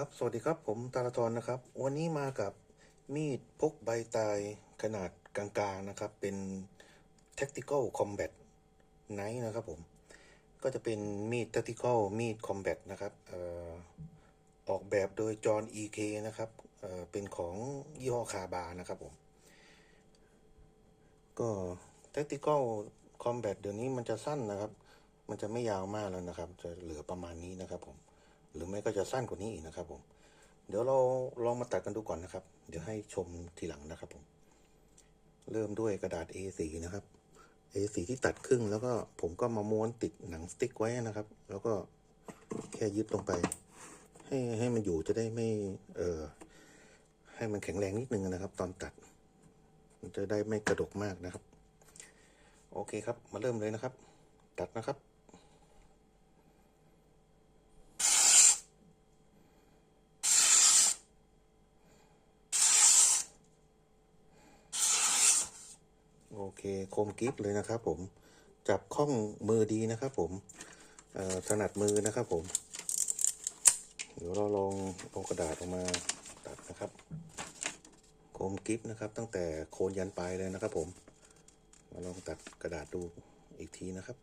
ครับ สวัสดีครับ ผมตาลทรนะครับ วันนี้มากับมีดพกใบตายขนาดกลางๆนะครับ เป็น tactical combat knife นะครับผม ก็จะเป็นมีด tactical มีด combat นะครับออออกแบบโดยจอห์น EK นะครับเเป็นของยี่ห้อคาบานะครับผม ก็ tactical combat เดี๋ยวนี้มันจะสั้นนะครับ มันจะไม่ยาวมากแล้วนะครับ จะเหลือประมาณนี้นะครับผม หรือไม่ก็จะสั้นกว่านี้อีกนะครับผม เดี๋ยวเราลองมาตัดกันดูก่อนนะครับ เดี๋ยวให้ชมทีหลังนะครับผม เริ่มด้วยกระดาษ A4 นะครับ A4 ที่ตัดครึ่งแล้วก็ผมก็มาม้วนติดหนังสติ๊กไว้นะครับ แล้วก็แค่ยึดลงไป ให้ให้มันอยู่จะได้ไม่ เออให้มันแข็งแรงนิดนึงนะครับ ตอนตัด มันจะได้ไม่กระดกมากนะครับ โอเคครับ มาเริ่มเลยนะครับ ตัดนะครับ เคคมกิฟเลยนะครับผมจับข้องมือดีนะครับผมถนัดมือนะครับผม เดี๋ยวเราลองเอากระดาษออกมาตัดนะครับคมกิฟนะครับ ตั้งแต่โคนยันปลายเลยนะครับผม มาลองตัดกระดาษดูอีกทีนะครับ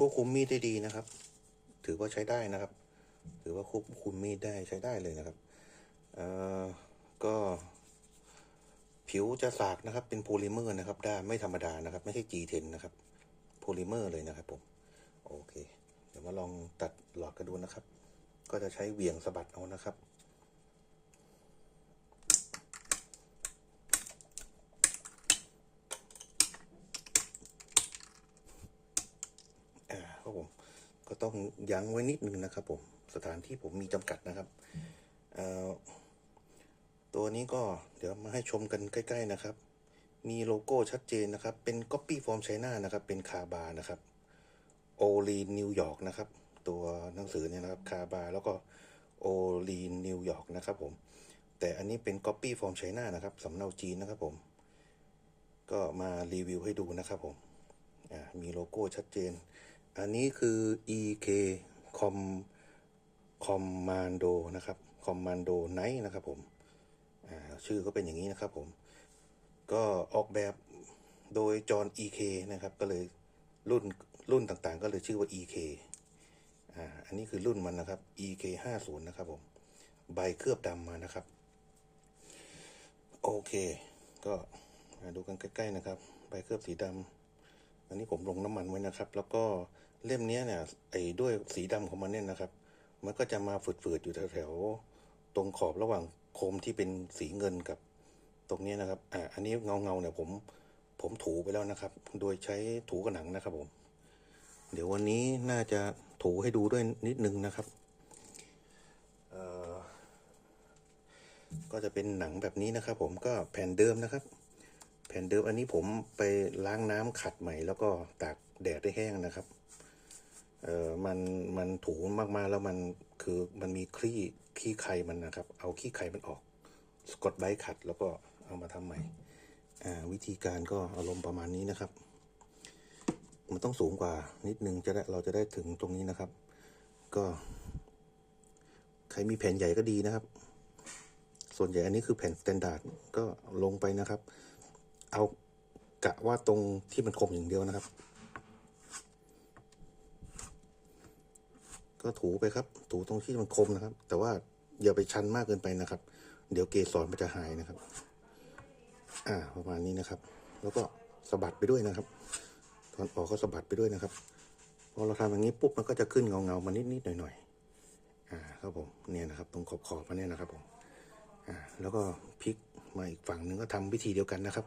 ควบคุมมีดได้ดีนะครับ ถือว่าใช้ได้นะครับ ถือว่าควบคุมมีดได้ใช้ได้เลยนะครับเอ่อก็ผิวจะสากนะครับ เป็นโพลิเมอร์นะครับได้ไม่ธรรมดานะครับ ไม่ใช่ G10 นะครับโพลิเมอร์เลยนะครับผม โอเค เดี๋ยวมาลองตัดหลอดกันดูนะครับ ก็จะใช้เหวี่ยงสะบัดเอานะครับ อ่าครับผม ก็ต้องยั้งไว้นิดนึงนะครับผมสถานที่ผมมีจำกัดนะครับตัวนี้ก็เดี๋ยวมาให้ชมกันใกล้ ๆนะครับ มีโลโก้ชัดเจนนะครับ เป็น Copy from China นะครับ เป็นคาบานะครับโอลีนิวยอร์กนะครับ ตัวหนังสือเนี่ยนะครับคาบาแล้วก็โอลีนิวยอร์กนะครับผม แต่อันนี้เป็น Copy from China นะครับสำเนาจีนนะครับผม ก็มารีวิวให้ดูนะครับผมมีโลโก้ชัดเจน อันนี้คือ EK Com Commando นะครับ Commando Night นะครับผมชื่อก็เป็นอย่างนี้นะครับผม ก็ออกแบบโดยจอห์น EK นะครับ ก็เลยรุ่นรุ่นต่างๆ ก็เลยชื่อว่า EK อ่า อันนี้คือรุ่นมันนะครับ EK 50นะครับผม ใบเคลือบดำมานะครับ โอเค ก็ดูกันใกล้ๆนะครับ ใบเคลือบสีดำอันนี้ผมลงน้ำมันไว้นะครับ แล้วก็ เล่มนี้เนี่ยไอ้ด้วยสีดำของมันเนี่ยนะครับ มันก็จะมาฝืดๆอยู่แถวๆตรงขอบระหว่างโคมที่เป็นสีเงินกับตรงนี้นะครับ อ่า อันนี้เงาเงาๆเนี่ยผมผมถูไปแล้วนะครับ โดยใช้ถูกระหนังนะครับผม เดี๋ยววันนี้น่าจะถูให้ดูด้วยนิดนึงนะครับ เอ่อ ก็จะเป็นหนังแบบนี้นะครับ ผมก็แผ่นเดิมนะครับ แผ่นเดิมอันนี้ผมไปล้างน้ำขัดใหม่ แล้วก็ตากแดดได้แห้งนะครับ เอ่อมันมันถูมากๆแล้วมันคือมันมีคลี่ขี้ไข่มันนะครับ เอาขี้ไข่มันออกสกอตไบขัดแล้วก็เอามาทำใหม่อ่าวิธีการก็อารมณ์ประมาณนี้นะครับ มันต้องสูงกว่านิดนึงจะได้เราจะได้ถึงตรงนี้นะครับ ก็ ใครมีแผ่นใหญ่ก็ดีนะครับ ส่วนใหญ่อันนี้คือแผ่นสแตนดาร์ดก็ลงไปนะครับ เอากะว่าตรงที่มันคมอย่างเดียวนะครับ ก็ถูไปครับ ถูตรงที่มันคมนะครับ แต่ว่าอย่าไปชันมากเกินไปนะครับ เดี๋ยวเกสรมันจะหายนะครับ อ่า ประมาณนี้นะครับ แล้วก็สะบัดไปด้วยนะครับ ตอนออกก็สะบัดไปด้วยนะครับ พอเราทำอย่างนี้ปุ๊บมันก็จะขึ้นเงาเงามานิดนิดหน่อยหน่อยอ่า ครับผม เนี่ยนะครับ ตรงขอบขอบมันเนี่ยนะครับผม อ่า แล้วก็พลิกมาอีกฝั่งหนึ่งก็ทำวิธีเดียวกันนะครับ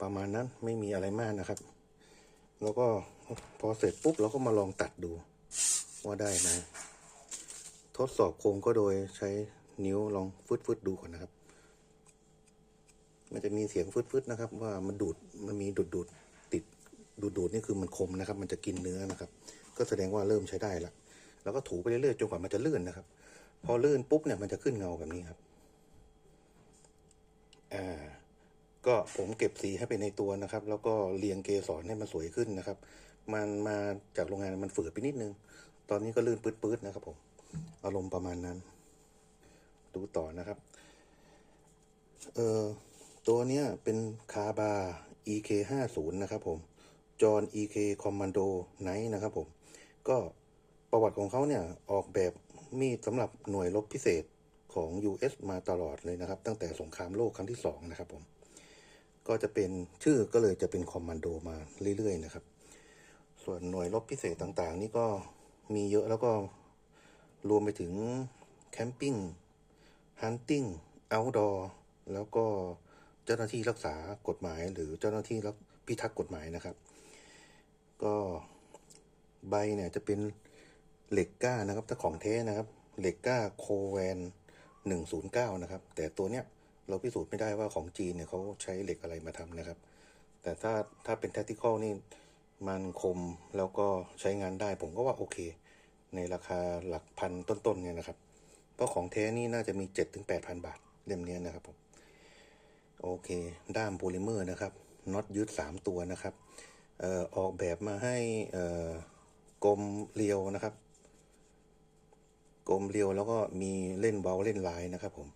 ประมาณนั้นไม่มีอะไรมากนะครับ แล้วก็พอเสร็จปุ๊บเราก็มาลองตัดดู ว่าได้ไหมทดสอบโครงก็โดยใช้นิ้วลองฟึดฟึดดูก่อนนะครับ มันจะมีเสียงฟึดฟึดนะครับ ว่ามันดูดมันมีดูดดูดติดดูดดูดนี่คือมันคมนะครับ มันจะกินเนื้อนะครับก็ก็แสดงว่าเริ่มใช้ได้ละแล้วก็ถูไปเรื่อยๆจนกว่ามันจะลื่นนะครับ พอลื่นปุ๊บเนี่ยมันจะขึ้นเงาแบบนี้ครับอ่าก็ผมเก็บสีให้ไปในตัวนะครับ แล้วก็เรียงเกสรให้มันสวยขึ้นนะครับ มันมาจากโรงงานมันฝืดไปนิดนึง ตอนนี้ก็ลื่นปื๊ดๆนะครับผมอารมณ์ประมาณนั้น ดูต่อนะครับ เออตัวเนี้ยเป็นคาบา EK 5 0นะครับผมจอห์น EK Commando Knight นะครับผม ก็ประวัติของเขาเนี่ยออกแบบมีดสำหรับหน่วยรบพิเศษของ US มาตลอดเลยนะครับ ตั้งแต่สงครามโลกครั้งที่สองนะครับผม ก็จะเป็นชื่อก็เลยจะเป็นคอมมานโดมาเรื่อยๆนะครับ ส่วนหน่วยรบพิเศษต่างๆ นี่ก็ มีเยอะแล้วก็รวมไปถึงแคมปิ้งฮันติ้งเอาท์ดอร์แล้วก็เจ้าหน้าที่รักษากฎหมาย หรือเจ้าหน้าที่รักพิทักษ์กฎหมายนะครับ ก็ใบเนี่ยจะเป็นเหล็กก้านะครับ ถ้าของแท้นะครับ เหล็กก้าโคแวนหนึ่งศูนย์เก้านะครับ แต่ตัวเนี้ยเราพิสูจน์ไม่ได้ว่าของจีนเนี่ยเขาใช้เหล็กอะไรมาทำนะครับ แต่ถ้าถ้าเป็น tactical นี่ มันคมแล้วก็ใช้งานได้ผมก็ว่าโอเค ในราคาหลักพันต้นๆเนี่ยนะครับ เพราะของแท้นี่น่าจะมีเจ็ดถึงแปดพันบาทเล่มนี้นะครับผมโอเค ด้ามโพลิเมอร์นะครับน็อตยึดสามตัวนะครับเอ่อออกแบบมาให้กลมเรียวนะครับ กลมเรียวแล้วก็มีเล่นเบาเล่นลายนะครับผม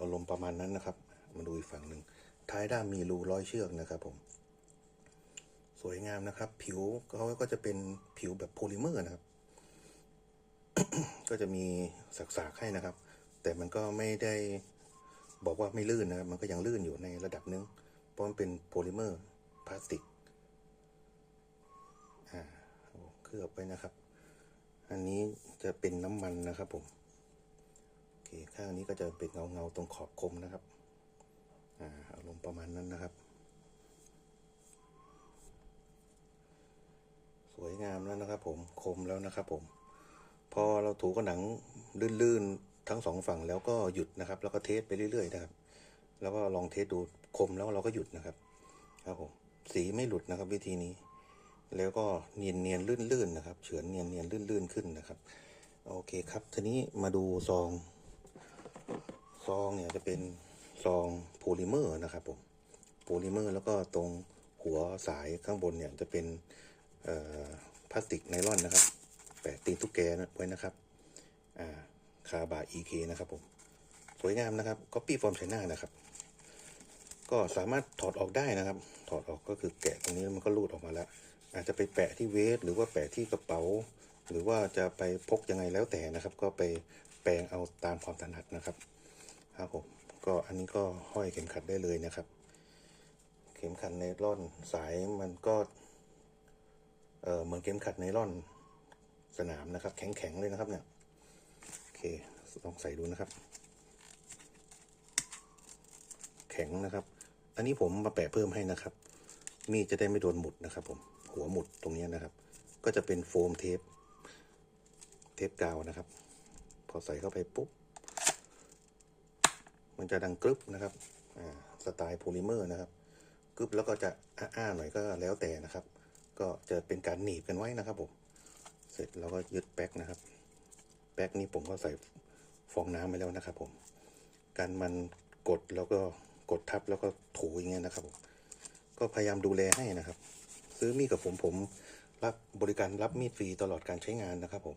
อารมณ์ประมาณนั้นนะครับ มาดูอีกฝั่งหนึ่งท้ายด้ามมีรูร้อยเชือกนะครับผม สวยงามนะครับ ผิวเขาก็จะเป็นผิวแบบโพลิเมอร์นะครับ ก็จะมีสักๆให้นะครับ แต่มันก็ไม่ได้บอกว่าไม่ลื่นนะครับ มันก็ยังลื่นอยู่ในระดับหนึง เพราะมันเป็นโพลิเมอร์พลาสติกอ่าเคลือบไว้นะครับ อันนี้จะเป็นน้ำมันนะครับผมโอเคข้างนี้ก็จะเป็นเงาเงาตรงขอบคมนะครับ อ่าอารมณ์ประมาณนั้นนะครับ วยงามแล้วนะครับ ผมคมแล้วนะครับ ผม พอเราถูกระหนังลื่นๆทั้งสองฝั่งแล้วก็หยุดนะครับ แล้วก็เทสไปเรื่อยๆนะครับ แล้วก็ลองเทสดูคมแล้วเราก็หยุดนะครับ ครับผมสีไม่หลุดนะครับ วิธีนี้ แล้วก็เนียนเนียนลื่นๆนะครับ เฉือนเนียนเนียนลื่นๆขึ้นนะครับโอเคครับทีนี้มาดูซอง ซองเนี่ยจะเป็นซองโพลิเมอร์นะครับ ผมโพลิเมอร์ แล้วก็ตรงหัวสายข้างบนเนี่ยจะเป็น พลาสติกไนลอนนะครับ แปะตีนตุ๊กแกไว้นะครับอ่าคาบา EK นะครับผมสวยงามนะครับ Copy from China นะครับ ก็สามารถถอดออกได้นะครับ ถอดออกก็คือแกะตรงนี้มันก็รูดออกมาแล้ว อาจจะไปแปะที่เวสหรือว่าแปะที่กระเป๋า หรือว่าจะไปพกยังไงแล้วแต่นะครับ ก็ไปแปลงเอาตามความถนัดนะครับครับผมก็อันนี้ก็ห้อยเข็มขัดได้เลยนะครับ เข็มขัดไนล่อนสายมันก็ เหมือนเข็มขัดไนล่อนสนามนะครับ แข็งๆเลยนะครับเนี่ยโอเคลองใส่ดูนะครับ แข็งนะครับ อันนี้ผมมาแปะเพิ่มให้นะครับ มีดจะได้ไม่โดนหมุดนะครับ ผมหัวหมุดตรงนี้นะครับ ก็จะเป็นโฟมเทป เทปกาวนะครับ พอใส่เข้าไปปุ๊บมันจะดังกรึบนะครับสไตล์โพลิเมอร์นะครับกรึบแล้วก็จะอ้าๆหน่อยก็แล้วแต่นะครับ ก็จะเป็นการหนีบกันไว้นะครับผมเสร็จแล้วก็ยึดแป๊กนะครับแป๊กนี้ผมก็ใส่ฟองน้ำไปแล้วนะครับ ผม การมันกดแล้วก็กดทับแล้วก็ถูอย่างเงี้ยนะครับผมก็พยายามดูแลให้นะครับ ซื้อมีดกับผมผมรับบริการรับมีดฟรีตลอดการใช้งานนะครับ ผม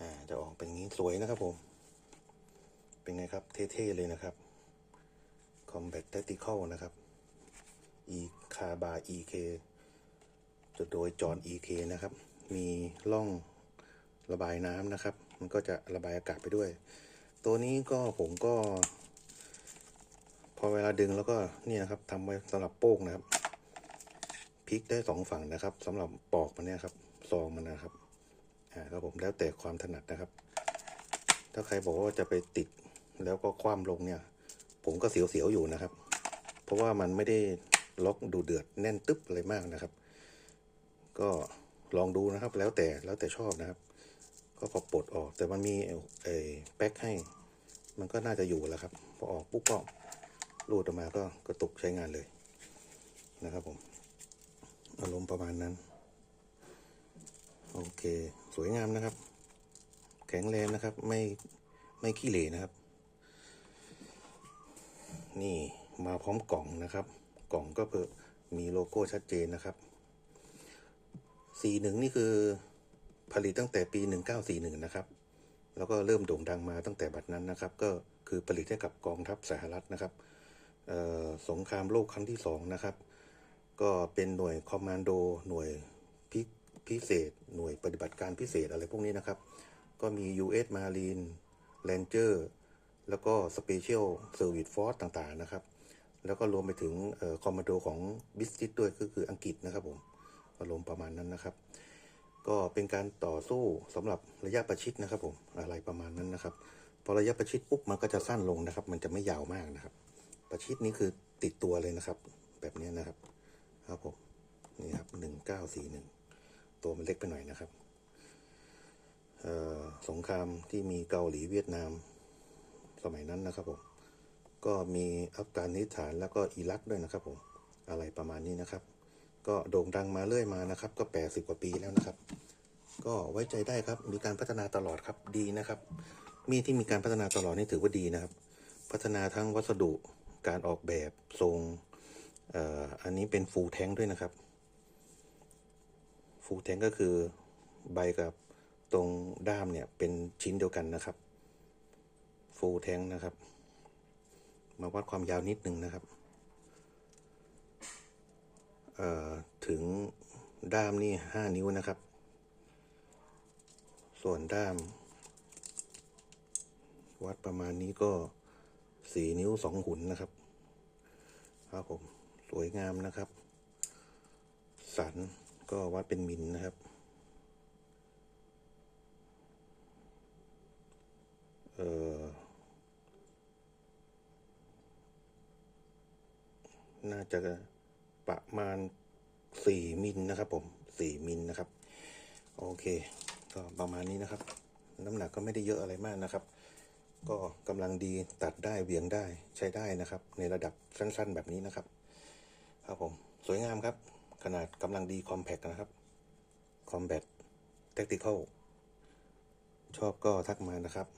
อ่าจะออกเป็นงี้สวยนะครับผม เป็นไงครับ เท่ๆเลยนะครับ Combat Tactical นะครับ E คาบา EK โดยจอห์น EK นะครับ มีร่องระบายน้ำนะครับ มันก็จะระบายอากาศไปด้วย ตัวนี้ก็ผมก็ พอเวลาดึงแล้วก็นี่นะครับทำไว้สำหรับโป้งนะครับพลิกได้สองฝั่งนะครับสำหรับปอกมันเนี่ยครับซองมันนะครับอ่าครับผมแล้วแต่ความถนัดนะครับ ถ้าใครบอกว่าจะไปติดแล้วก็คว่ำลงเนี่ย ผมก็เสียวๆอยู่นะครับ เพราะว่ามันไม่ได้ล็อกดูเดือดแน่นตึ๊บอะไรมากนะครับ ก็ลองดูนะครับ แล้วแต่แล้วแต่ชอบนะครับ ก็พอปลดออก แต่มันมีเออแป๊กให้ มันก็น่าจะอยู่แล้วครับ พอออกปุ๊บก็รูดออกมาก็กระตุกใช้งานเลยนะครับผมอารมณ์ประมาณนั้น โอเค สวยงามนะครับ แข็งแรงนะครับ ไม่ไม่ขี้เหร่นะครับ นี่มาพร้อมกล่องนะครับ กล่องก็เพิ่มมีโลโก้ชัดเจนนะครับ สี่หนึ่งนี่คือผลิตตั้งแต่ปี 1941 นะครับ แล้วก็เริ่มโด่งดังมาตั้งแต่บัดนั้นนะครับ ก็คือผลิตให้กับกองทัพสหรัฐนะครับสงครามโลกครั้งที่สองนะครับ ก็เป็นหน่วยคอมมานโด หน่วยพิพิเศษ หน่วยปฏิบัติการพิเศษอะไรพวกนี้นะครับ ก็มี US Marine Ranger แล้วก็ Special Service Force ต่างๆนะครับ แล้วก็รวมไปถึงคอมมานโดของบิสติสด้วยก็คืออังกฤษนะครับผม อารมณ์ประมาณนั้นนะครับ ก็เป็นการต่อสู้สำหรับระยะประชิดนะครับ ผมอะไรประมาณนั้นนะครับ พอระยะประชิดปุ๊บมันก็จะสั้นลงนะครับ มันจะไม่ยาวมากนะครับ ประชิดนี้คือติดตัวเลยนะครับ แบบนี้นะครับ ครับผมนี่ครับหนึ่งเก้าสี่หนึ่งตัวมันเล็กไปหน่อยนะครับสงครามที่มีเกาหลีเวียดนามสมัยนั้นนะครับผมก็มีอัฟกานิสถานแล้วก็อิรักด้วยนะครับผมอะไรประมาณนี้นะครับ ก็โด่งดังมาเรื่อยมานะครับ ก็แปดสิบกว่าปีแล้วนะครับ ก็ไว้ใจได้ครับ มีการพัฒนาตลอดครับดีนะครับ มีที่มีการพัฒนาตลอดนี่ถือว่าดีนะครับ พัฒนาทั้งวัสดุการออกแบบทรงเอ่ออันนี้เป็นฟูลแทงด้วยนะครับฟูลแทงก็คือใบกับตรงด้ามเนี่ยเป็นชิ้นเดียวกันนะครับฟูลแทงนะครับ มาวัดความยาวนิดนึงนะครับ ถึงด้ามนี่ห้านิ้วนะครับ ส่วนด้าม วัดประมาณนี้ก็สี่นิ้วสองหุ่นนะครับ ครับผมสวยงามนะครับ สันก็วัดเป็นมิลนะครับเออน่าจะ ประมาณสี่มิลนะครับ ผมสี่มิลนะครับ โอเค ก็ประมาณนี้นะครับ น้ำหนักก็ไม่ได้เยอะอะไรมากนะครับ ก็กำลังดีตัดได้เวียงได้ใช้ได้นะครับ ในระดับสั้นๆ แบบนี้นะครับ ครับผม สวยงามครับ ขนาดกำลังดีคอมแพคนะครับคอมแบทแทคติคอลชอบก็ทักมานะครับ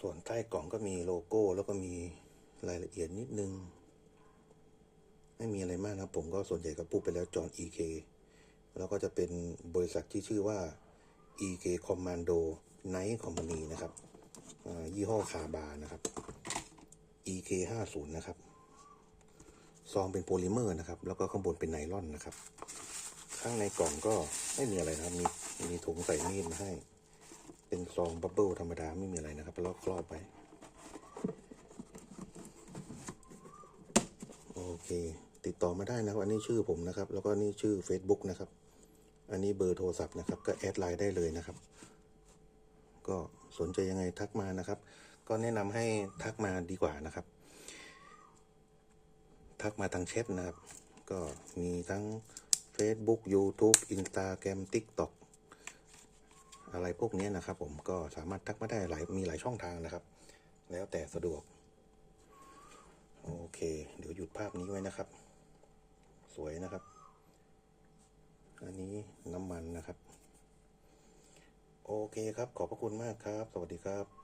ส่วนใต้กล่องก็มีโลโก้แล้วก็มีรายละเอียดนิดนึง ไม่มีอะไรมากนะครับผมก็ส่วนใหญ่ก็พูดไปแล้วจอห์น EK แล้วก็จะเป็นบริษัทที่ชื่อว่า EK Commando Night Company นะครับอ่ายี่ห้อคาบานะครับ EK 5 0นะครับ ซองเป็นโพลิเมอร์นะครับ แล้วก็ข้างบนเป็นไนลอนนะครับ ข้างในกล่องก็ไม่มีอะไรนะครับ มีมีถุงใส่มีดมาให้ เป็นซองบับเบิลธรรมดาไม่มีอะไรนะครับแล้วครอบไว้โอเค ติดต่อมาได้นะครับ อันนี้ชื่อผมนะครับ แล้วก็นี่ชื่อ Facebook นะครับ อันนี้เบอร์โทรศัพท์นะครับ ก็แอดไลน์ได้เลยนะครับ ก็สนใจยังไงทักมานะครับ ก็แนะนำให้ทักมาดีกว่านะครับ ทักมาทางแชทนะครับ ก็มีทั้ง Facebook YouTube Instagram TikTok อะไรพวกนี้นะครับ ผมก็สามารถทักมาได้หลายมีหลายช่องทางนะครับ แล้วแต่สะดวก โอเค เดี๋ยวหยุดภาพนี้ไว้นะครับ สวยนะครับ อันนี้น้ำมันนะครับ โอเคครับ ขอบพระคุณมากครับ สวัสดีครับ